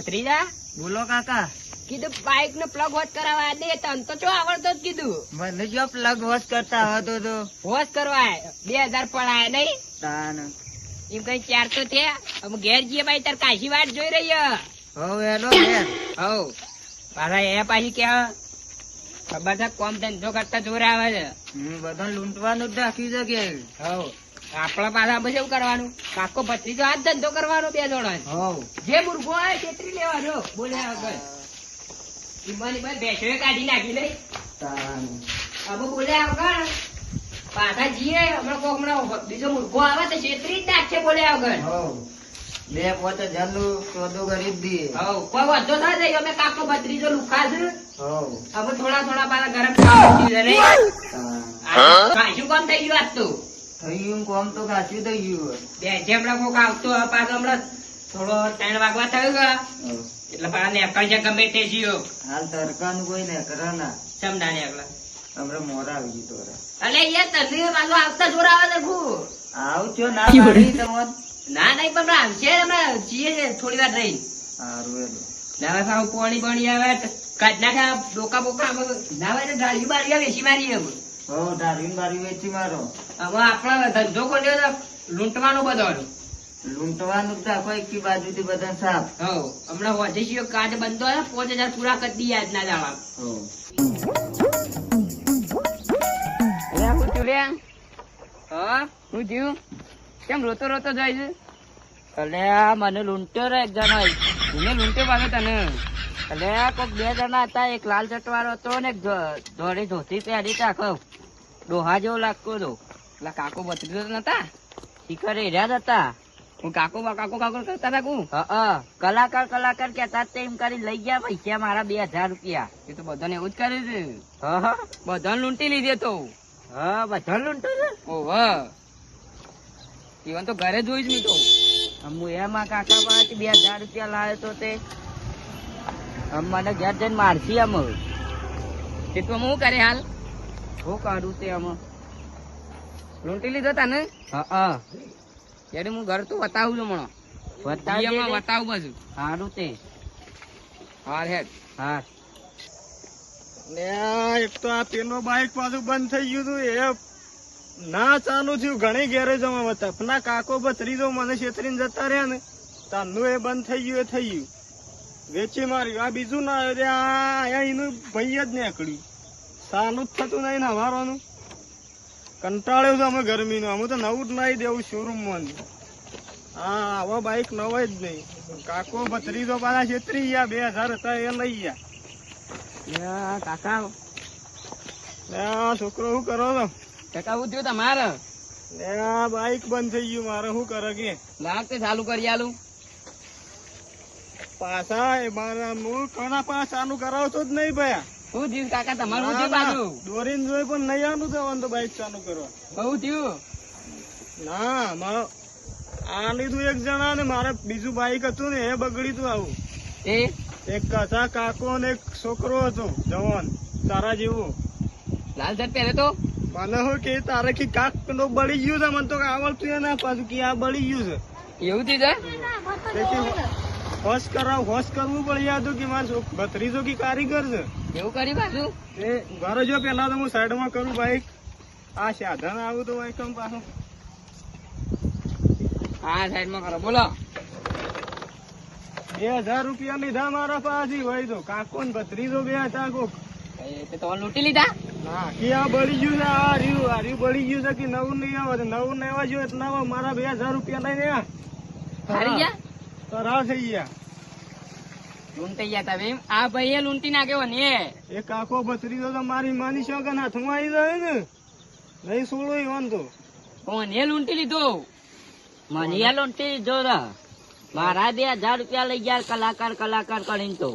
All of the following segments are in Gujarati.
ભત્રીજા બોલો કાકા. કીધું બાઇક નો પ્લગ વોશ કરાવવા દે તન તો શું આવડતો કીધું. મને જો પ્લગ વોશ કરતા હતો તો. વોશ કરવા બે હજાર પડાય નહીં? તાન. એમ કઈ ચાર તો થયા અમે ઘેર જઈએ ભાઈ તાર કાશી વાટ જોઈ રહી હવ હેલો ઘેર હવ. પાછા એ પાછી કે ખબર છે કોમ ધંધો કરતા જોર આવે છે. હું બધા લૂંટવાનું જ રાખ્યું છે કે. હવ. આપણા પાછા પછી એવું કરવાનું? કાકો ભત્રીજો આ ધંધો કરવાનો બે જણા જે મુર્ગો હોય છેતરી લેવાનો બોલ્યા વગર ઈમાની ભાઈ ભેંસોએ કાઢી નાખી લઈ. તાન બોલ્યા વગર પાછા જીએ હમણાં કોક હમણાં બીજો મુર્ગો આવે તો છેતરી જ નાખશે બોલ્યા વગર હવ. બે પોતે જલ્લું કરી જ દઈએ હવ. કોઈ વાંધો ના જાય અમે કાકો ભત્રીજો લુખા છે હવ થોડા થોડા પાછા ગરમ થઈ ગયું કામ થઈ ગયું આજ તો? થઈ કોમ તો કાચું થઈ ગયું બે જે હમણાં કોક આવતો પાછો હમણાં થોડો ત્રણ વાગવા થયો એટલે પાછા નેકળ છે ગમે તે જીઓ હાલ તડકાનું કોઈ ને કરે ના. સમડા નેકળા. હમણાં મોરા આવી ગયું તોરા અલે યાર તને આવતા જોર આવે ને ખુ આવ છો ના પાડી તમોન. ના નહીં પણ આવશે અમે જીએ થોડી વાર રહી. સારું એલો ના સાવ પોણી બણી આવે કાઢ નાખે ડોકા બોકા નાવે ગાડી બારી વેચી મારી અમે હવ ધારીને બારી વેચી મારો. હવે આપણા ધંધો કર્યો લૂંટવાનો બધો લૂંટવાનું તો રાખો એક બાજુથી બધા સાફ. હો હમણાં વધે છે કાર્ડ બંધો હોય પાંચ હજાર પૂરા કરી દઈએ આજના દાડા. હું હા? હું થયું કેમ રોતો રોતો જાય છે? અલે આ મને લૂંટ્યો રે એક જણો મને લૂંટ્યો પાછો તને. અલે કોઈક કોક બે જણા હતા એક લાલ ચટવાળો હતો ને એક ધોળી ધોતી પહેરી હતી આખો ડોહા જેવો લાગતો હતો. પેલા કાકો બત્રીસો તો નતા. શિખર એર્યા જ હતા. હું કાકો કાકો કાકો કરતા હતા હું કલાકાર કલાકાર કેતા તેમ એમ કરી લઈ ગયા પૈસા મારા બે હજાર રૂપિયા. એ તો બધાને એવું જ કરે છે. હા બધાને લૂંટી લીધે તો. હા બધા લૂંટો છે? ઓહ. ઈવન તો ઘરે જોઈ જ નહીં તો. હું એમાં કાકા પાસે બે હજાર રૂપિયા લાવ્યો તો તે મને ઘેર જઈને મારશી આમ એ તો હું કરે હાલ? શું કાઢું તે આમ. લૂંટી લીધો તને? હા હા. ત્યારે હું ઘર તો બતાવું છું મણો બતાવજે બતાવું બધું સારું તે. હાર હેડ. હા ને એક તો આ પેલો બાઈક પાછું બંધ થઈ ગયું હતું એ ના ચાલુ થયું. ઘણી ગેરેજોમાં બતા ના કાકો ભત્રીજો મને છેતરીને જતા રહ્યા ને. તાનું એ બંધ થઈ ગયું એ થઈ ગયું. વેચી માર્યું. આ બીજું ના આ એનું ભાઈ જ નીકળ્યું. સાનું જ થતું નહીં ને અમારોનું. કંટાળ્યું છે અમે ગરમીનું. અમે તો નવું જ નાઈ દેવું શોરૂમમાં. હા આવા બાઈક નવાય જ નહીં. કાકો ભત્રીજો પાછા છેતરી ગયા બે હજાર હતા એ લઈ ગયા. કાકા. છોકરો શું કરો છો? કાકા હું થયું તમારે? બાઈક બંધ થઈ ગયું. મારે શું કરે કે? લાગ તે ચાલુ કરી આલું? પાછા એ મારા મૂળ કોના પાસે ચાલુ કરાવતો જ નહીં ભયા. શું થયું કાકા? તમારું શું ના, દોરીને જોઈ પણ નહીં આનું થવાનું તો બાઈક ચાલુ કરવા બહુ થયું? ના મારો આ લીધું એક જણા ને મારે બીજું બાઈક હતું ને એ બગડી તું આવું. એ? એક કથા કાકો ને એક છોકરો હતો જવાન તારા જેવો. લાલ શર્ટ પહેરે તો? મને શું કે તારે કે કાક નો બળી ગયું છે મને તો આવડતું ના પાછું કે આ બળી ગયું છે. એવું થયું છે? હોશ કરાવ હોશ કરવું પડે યાદ કે મારો ભત્રીજો કે કારીગર છે. એવું કરી પાછું? એ ઘરે જો પેલા તો હું સાઈડમાં કરું બાઈક આ સાધન આવું તો બાઈક પાછું. હા સાઈડમાં કરો બોલો. બે હજાર રૂપિયા લીધા મારા પાસેથી હોય તો. કાકો ને ભત્રીજો બે હતા કોક. તો લૂંટી લીધા? કે આ બળી ગયું છે આ રહ્યું આ રહ્યું બળી ગયું છે કે નવું નહીં આવે નવું નહીં આવવા જોઈએ એટલે મારા બે હજાર રૂપિયા લઈને હારી ગયા? તરાવ થઈ ગયા. લૂંટાઈ ગયા તમે આ ભાઈએ લૂંટી નાખ્યો ને એ. એ કાકો ભત્રીજો તો મારી માની શકે કે હાથમાં આવી જાય ને? નહીં સોળો ઈવન તો કોને લૂંટી લીધો? મને એ લૂંટી લીધો મારા બે હજાર રૂપિયા લઈ ગયા કલાકાર કલાકાર કરીને તો.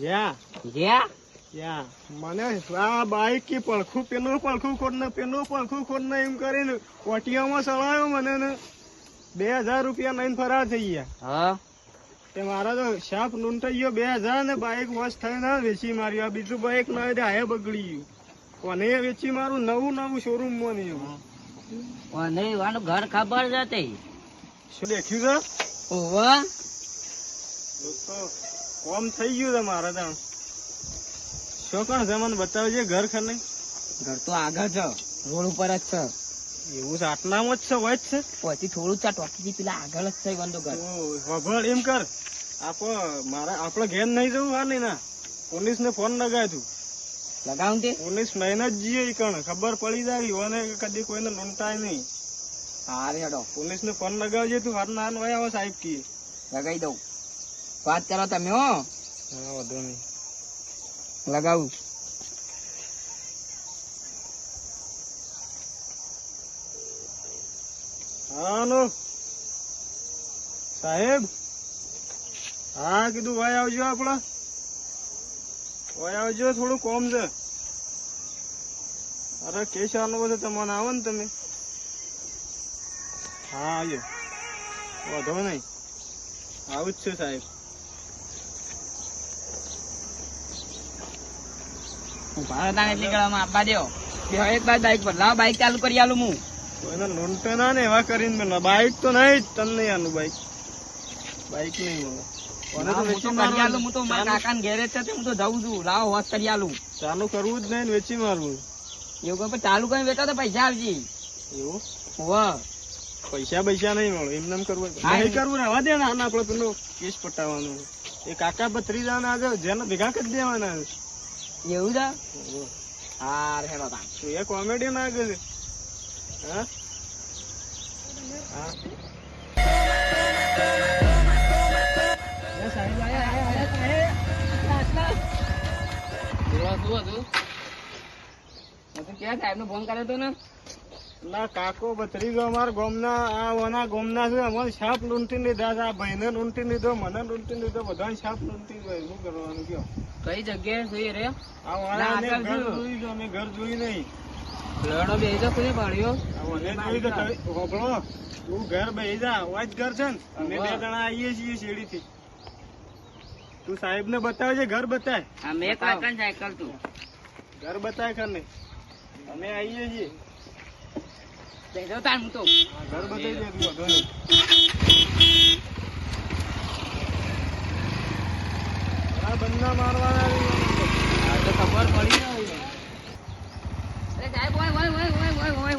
જ્યાં જ્યાં મને આ બાઈક કી પડખું પેલું પડખું ખોટ ને પેલું પડખું ખોટ ને એમ કરીને કોટિયામાં સળાયો મને ને. બે હજાર રૂપિયા લઈને ફરાર થઈ ગયા. હા? તે મારા તો શાપ લૂંટાઈ ગયો. બે હજાર ને બાઈક વોશ થઈને વેચી માર્યું. આ બીજું બાઈક ના હોય બગડી ગયું. કોને વેચી મારું? નવું નવું શોરૂમમાં નહીં કોને? વાનું ઘર ખબર જ હતી શું દેખ્યું છે? ઓવા તો તો કોમ થઈ ગયું છે મારે ત્યાં શું કોણ છે? મને બતાવજે ઘર ખર. નહીં ઘર તો આગળ છે. રોડ ઉપર જ છે. એવું છે આટલામાં જ છે હોય જ છે. પછી થોડું ચા ટોકી પેલા આગળ જ છે વાંધો ઘર વભળ એમ કર. આપો મારા આપણે ઘેર નહીં જવું હા નહીં ના પોલીસ ને ફોન લગાય તું. લગાવું તે? પોલીસ મહેનત જ જઈએ કણ. ખબર પડી જાય અને કદી કોઈને લૂંટાય નહીં. હારે હડો. પોલીસ ને ફોન લગાવજે તું હાર નાન હોય આવો સાહેબ કી. લગાવી દઉં. વાત કરો તમે હો. હા વધુ નહીં. લગાવું. હાલો સાહેબ? હા, કીધું ભાઈ આવજો આપડા ભાઈ આવજો, થોડું કોમ છે. અરે કેશ આનો બધો તમને આવો ને તમે. હા, આવજો. વધો નહીં. આવું જ છે, સાહેબ. ભારત આને નીકળવામાં આપવા બે એક બાદ બાઈક પર. લાવ, બાઈક ચાલુ કરી આલું હું. કોઈના લૂંટો ને એવા કરીને મેં બાઈક તો નહીં તને નહીં આનું બાઈક બાઈક નહીં મને ચાલુ કરવું જ નહીં વેચી મારવું. એવું ચાલુ કરી વેચા તો પૈસા આવજી એવું? હોવા પૈસા પૈસા નહીં મળે એમને એમ કરવું નહીં કરવું રહેવા દે આના કેસ પટાવવાનો. એ કાકા પથરી જવાના આજે જેને ભેગા કરી દેવાના એવું જા હા હેડો તા એ કોમેડી ના ગયું હા હા ફોન કર્યો હતો ને ના કાકો ભત્રીજો અમારા ગામના આ ઓના ગામના છે અમારે સાપ લૂંટી લીધા છે આ ભાઈને લૂંટી લીધો મને લૂંટી લીધો બધાને સાપ લૂંટી ગયો શું કરવાનું કયો કઈ જગ્યાએ જોઈએ રે આ ઘર જોઈ અમે ઘર જોઈ નહીં લડો બે જા કોને પાડ્યો? મને જોઈ તો તમે- તું ઘર બે જા આ ઘર છે ને. અમે બે જણા આવીએ છીએ શેરીથી તું સાહેબ ને બતાવજે ઘર બતાય. આ મેં જાય કર તું. ઘર બતાય કર ને અમે આવીએ છીએ. બેસો તાર હું તો. ઘર બતાવી દે તું વાંધો નહીં. આ મારવાના આ તો ખબર પડી ને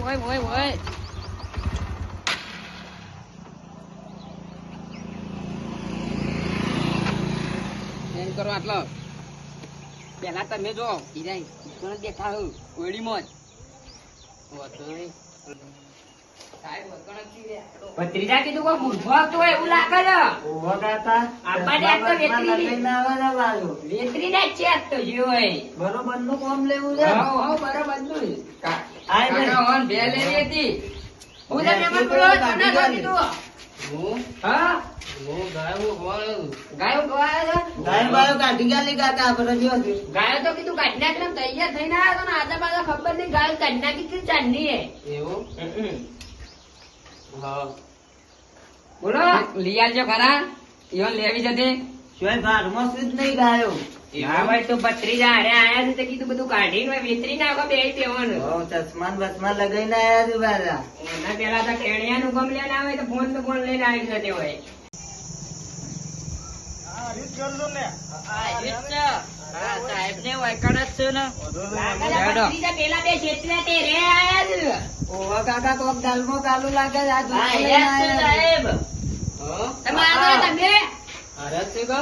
wait, wait, wait. એમ તમે જો હિરાઈ હું? કોળીમાં ભત્રીજા બરોબરનું કામ લેવું છે? હા બરોબરનું હોન બે લેવી હતી. હું તને એમ જ બોલ્યો, તને શું કીધું? હું? હા? હું ગાયું હોય ગાયો ગવાયો છે? ગાયો તો કીધું કાઢી નાખ ને તૈયાર થઈને આવ્યો તો ને આજે ખબર નહીં ગાયો કાઢી નાખી કે ચાંદની હે. એવું? હા. બોલો. લઈ આવજો ખરા ઈવન લેવી જતી. શિવાય ઘરમાં શું જ નહીં ગાયો. ના ભાઈ તો ભત્રીજા હારે આયા છે તે કીધું બધું કાઢીને વેતરી નાખો બે દેવાનું ચશ્માન બસમાં લગાઈને આયા છે બારા. એના પેલા તો કેણિયા નું ગમ લઈને આવે તો ફોન તો ફોન લઈને આવી જતે હોય. સાહેબ ને. વાયકડ જ છે ને. પેલા બે જેટલા તે રે આયા છે. ઓવા કાકા કોક ગાલમો કાલુ લાગે સાહેબ. તમે આગળ તમે અરે છે કો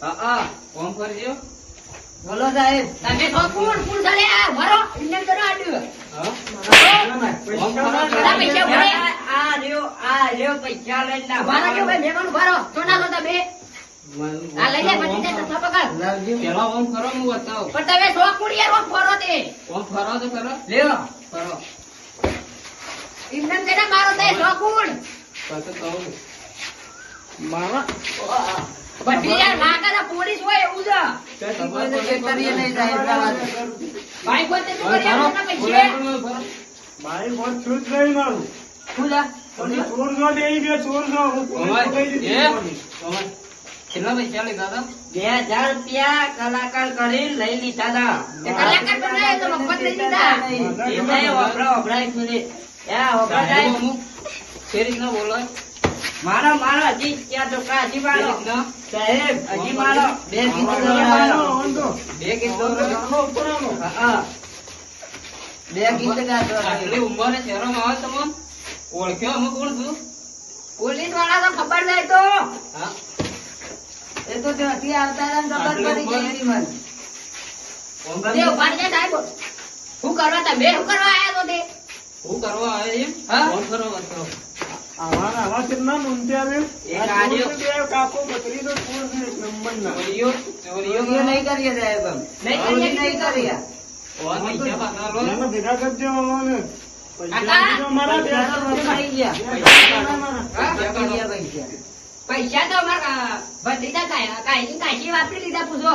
હા હા કોમ કરજો. બોલો સાહેબ. તમે તો કોણ કોણ ચાલે આ ભરો. ઇન્ડિયન કરો આડું હા? કોમ કરો બધા પૈસા ભરે. આ રહ્યો આ રહ્યો પૈસા લઈને ના ભરો. જો ભાઈ મહેમાન ભરો. તો તો તમે આ લઈ લે પછી તે તો પકડ પેલા ઓમ કરો હું બતાવ. પણ તમે સો કુડિયા રોજ ફરો તે. ઓમ ફરો તો કરો લ્યો. ફરો. ઇન્ડિયન તેને મારો તે સો કુડ પછી કહું. મામા. બે હજાર રૂપિયા કલાકાર કરી લઈ લીધા હતા. કલાકાર વપરાય મિનિટ એ બોલો મારો મારો હજી ત્યાં છોકરા હજી મારો સાહેબ હજી મારો બે. હા, હા. આવે તમે ઓળખ્યો અમે કોણ છું પોલીસવાળા તો ખબર જાય તો. એ તો ત્યાંથી આવતા ખબર પડી ગઈ મને. શું કરવા તમે? શું કરવા આયા તો તે? હું કરવા આવે એમ? હા? ફોન કરો વાત કરો. આવા આવા કેટલા નોંધ્યા છે? એક આ આર્યો. ચોરી બે કાકો બકરીનો કુળ છે એક નંબરના. ચોરીઓ ચોરીઓ. ચોરીઓ નહીં કરીએ સાહેબ નહીં કરીએ, નહીં કરીએ. પૈસા ભેગા કરજો તો અમારા ભત્રીજા કાંઈ કાંઈ કાંઈ વાપરી લીધા પૂછો.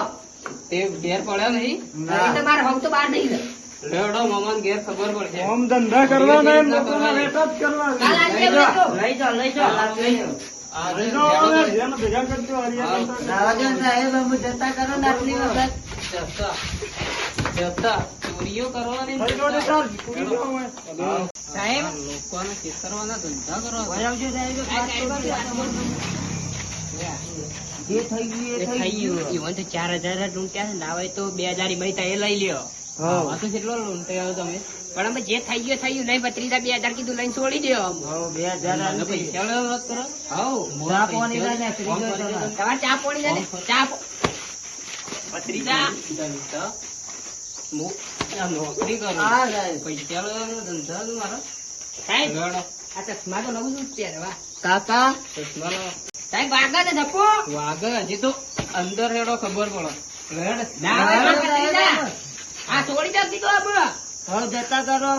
તે ઘેર પડ્યો નહીં? તમારે હમ તો બહાર નહીં. લેવડો મમન ઘેર ખબર પડશે. આમ ધંધા કરવા ને લોકોના વેટા જ કરવા લઈ જાઓ, લઈ જાઓ, લઈ જાઓ, લઈ જાઓ. જે થઈ ગયો એ થઈ ચાર હજાર ના હોય તો બે હજાર મહિતા એ લઈ લ્યો. હા. આ લોન થયો તમે. પણ અમે જે થઈ ગયો થઈ ગયું. નહીં ભત્રીજા બે હજાર કીધું લઈને છોડી દો બે હજાર. પૈસા કરો. ચા પાણી ચા પોણી ભત્રીજા, નોકરી કરો. સાહેબ. પૈસા ધંધા છે સાહેબ આ ચશ્મા તો નવું શું છે કાકા. ચશ્મા. સાહેબ વાગા વાગે હજી તો અંદર રેડો ખબર પડે. રેડ ના. ના, હવે જતા કરો.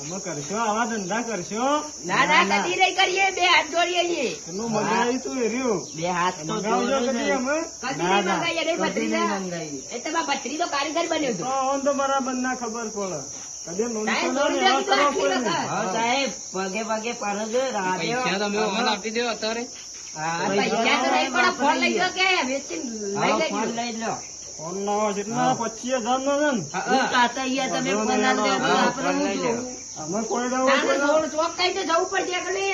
અમે કરશો આવા ધંધા કરશો? ના ના કદી નહીં કરીએ બે હાથ જોડીએ છીએ. એનું મંગાવી તું એર્યું બે હાથ મંગાવજો કદી અમે? કદી નહીં ના. મંગાઈએ નહીં પથરી. નહીં એ તમારા પથરી તો કારીગર બન્યો તો ઓન તો બરાબર ના ખબર પડે. કદી સાહેબ, ના ને. પગે પગે પરજો પૈસા તમે અમને આપી દો અત્યારે? પૈસા તો નહીં પણ ફોન લઈ કે? લેજો. લઈ લો ફોન ના હોય જેટલા પચીસ હજાર નો છે ને. કાતા અહીંયા તમે ફોન આલી દો આપણે હું જોઉં. અમે કોઈ દાડો કોઈ દાડો- થોડું ચોક કઈ તો જવું પડશે એકલે.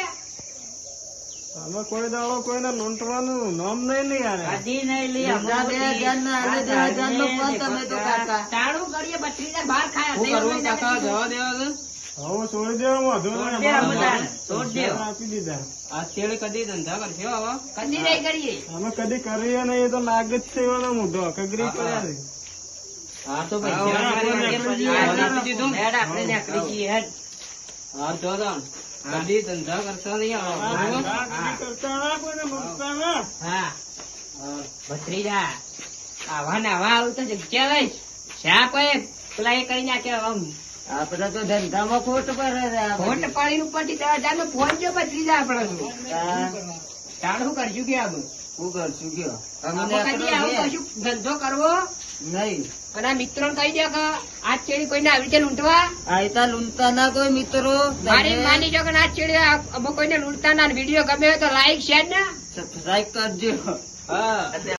અમે કોઈ દાડો કોઈને નોંધવાનું નામ નહીં યાર. કદી નહીં લી હમણાં બે હજાર ના આલે બે હજાર નો ફોન તમે તો કાકા. તાળું કરીએ ભત્રીજા બહાર ખાયા શું નહીં કરવું હોય કાકા ને જવા દેવા છે હવે છોડી દેવા વાંધો આપી દીધા. કદી ધંધા કરશો આવા? કદી નહીં કરીએ. અમે કદી કરીએ નહીં એ તો નાગ જ છે એવાનો મોઢો કગરી પડ્યા હા તો. હા કદી ધંધા કરતા નહીં હા ભત્રીજા આવા ને આવા આવું તો જગ્યા લઈશ. શા કોઈ પેલા એ કરી નાખ્યો આપણે તો ધંધામાં ખોટ પડે છે ખોટ પાડી નું ઉપરથી દસ હજાર નો ફોન જો ભત્રીજા આપણે તો. હા, તાણ કરશું કે આમ શું કરશું કયો ધંધો કરવો? નહીં. અને આ મિત્રો કહી દે કે આજ છેડી કોઈને આવી રીતે લૂંટવા? આવતા લૂંટતા ના કોઈ મિત્રો. મારી માની જો કે આજ છેડી અમુક કોઈને લૂંટતા ના. વીડિયો ગમે હોય તો લાઈક શેર ને. સબસ્ક્રાઇબ કરજો. હા.